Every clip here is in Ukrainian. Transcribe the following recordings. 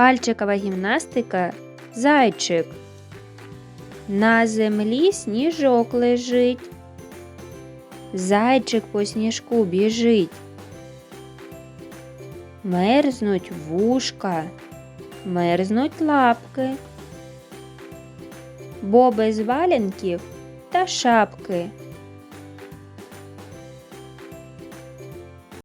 Пальчикова гімнастика зайчик. На землі сніжок лежить. Зайчик по сніжку біжить. Мерзнуть вушка, мерзнуть лапки. Бо без валянків та шапки.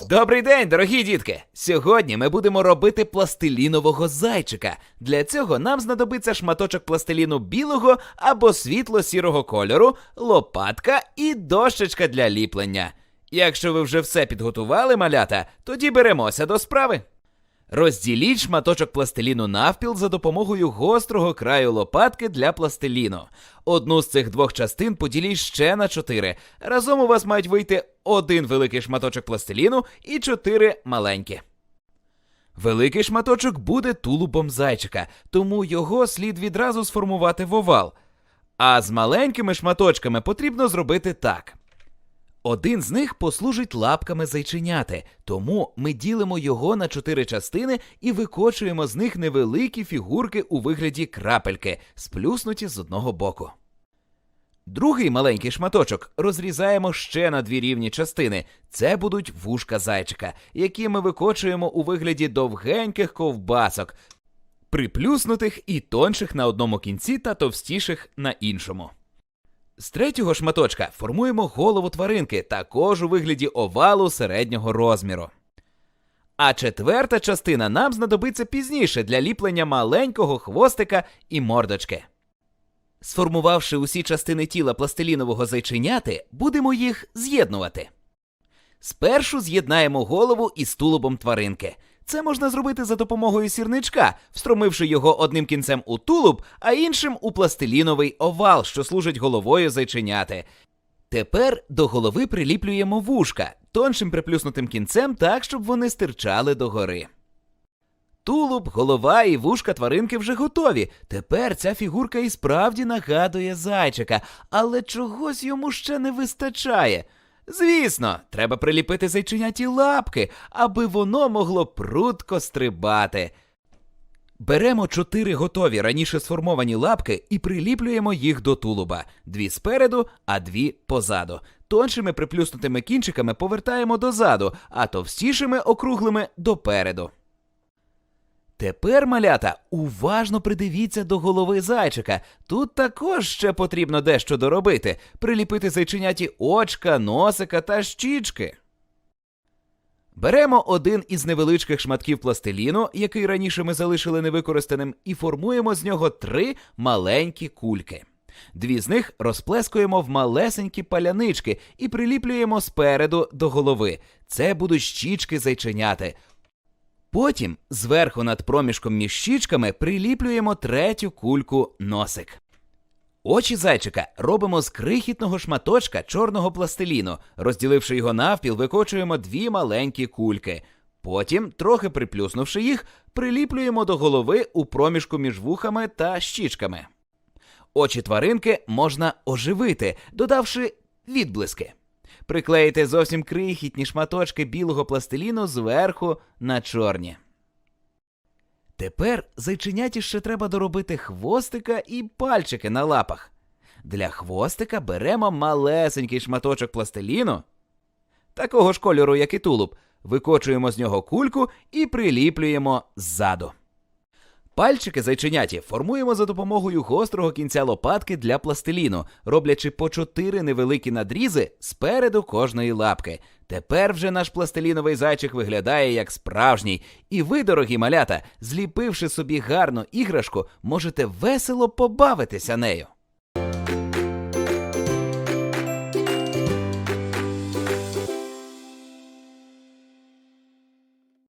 Добрий день, дорогі дітки! Сьогодні ми будемо робити пластилінового зайчика. Для цього нам знадобиться шматочок пластиліну білого або світло-сірого кольору, лопатка і дощечка для ліплення. Якщо ви вже все підготували, малята, тоді беремося до справи. Розділіть шматочок пластиліну навпіл за допомогою гострого краю лопатки для пластиліну. Одну з цих двох частин поділіть ще на чотири. Разом у вас мають вийти один великий шматочок пластиліну і чотири маленькі. Великий шматочок буде тулубом зайчика, тому його слід відразу сформувати в овал. А з маленькими шматочками потрібно зробити так. Один з них послужить лапками зайченяти, тому ми ділимо його на чотири частини і викочуємо з них невеликі фігурки у вигляді крапельки, сплюснуті з одного боку. Другий маленький шматочок розрізаємо ще на дві рівні частини. Це будуть вушка зайчика, які ми викочуємо у вигляді довгеньких ковбасок, приплюснутих і тонших на одному кінці та товстіших на іншому. З третього шматочка формуємо голову тваринки, також у вигляді овалу середнього розміру. А четверта частина нам знадобиться пізніше для ліплення маленького хвостика і мордочки. Сформувавши усі частини тіла пластилінового зайченяти, будемо їх з'єднувати. Спершу з'єднаємо голову із тулубом тваринки. Це можна зробити за допомогою сірничка, встромивши його одним кінцем у тулуб, а іншим у пластиліновий овал, що служить головою зайченяти. Тепер до голови приліплюємо вушка тоншим приплюснутим кінцем так, щоб вони стирчали догори. Тулуб, голова і вушка тваринки вже готові. Тепер ця фігурка і справді нагадує зайчика, але чогось йому ще не вистачає. Звісно, треба приліпити зайченяті лапки, аби воно могло прудко стрибати. Беремо чотири готові раніше сформовані лапки і приліплюємо їх до тулуба: дві спереду, а дві позаду. Тоншими приплюснутими кінчиками повертаємо дозаду, а товстішими округлими допереду. Тепер, малята, уважно придивіться до голови зайчика. Тут також ще потрібно дещо доробити: приліпити зайченяті очка, носика та щічки. Беремо один із невеличких шматків пластиліну, який раніше ми залишили невикористаним, і формуємо з нього три маленькі кульки. Дві з них розплескуємо в малесенькі палянички і приліплюємо спереду до голови. Це будуть щічки зайченяти. Потім зверху над проміжком між щічками приліплюємо третю кульку носик. Очі зайчика робимо з крихітного шматочка чорного пластиліну. Розділивши його навпіл, викочуємо дві маленькі кульки. Потім, трохи приплюснувши їх, приліплюємо до голови у проміжку між вухами та щічками. Очі тваринки можна оживити, додавши відблиски. Приклеїти зовсім крихітні шматочки білого пластиліну зверху на чорні. Тепер зайченяті ще треба доробити хвостика і пальчики на лапах. Для хвостика беремо малесенький шматочок пластиліну, такого ж кольору, як і тулуб, викочуємо з нього кульку і приліплюємо ззаду. Пальчики зайченяті формуємо за допомогою гострого кінця лопатки для пластиліну, роблячи по чотири невеликі надрізи спереду кожної лапки. Тепер вже наш пластиліновий зайчик виглядає як справжній, і ви, дорогі малята, зліпивши собі гарну іграшку, можете весело побавитися нею.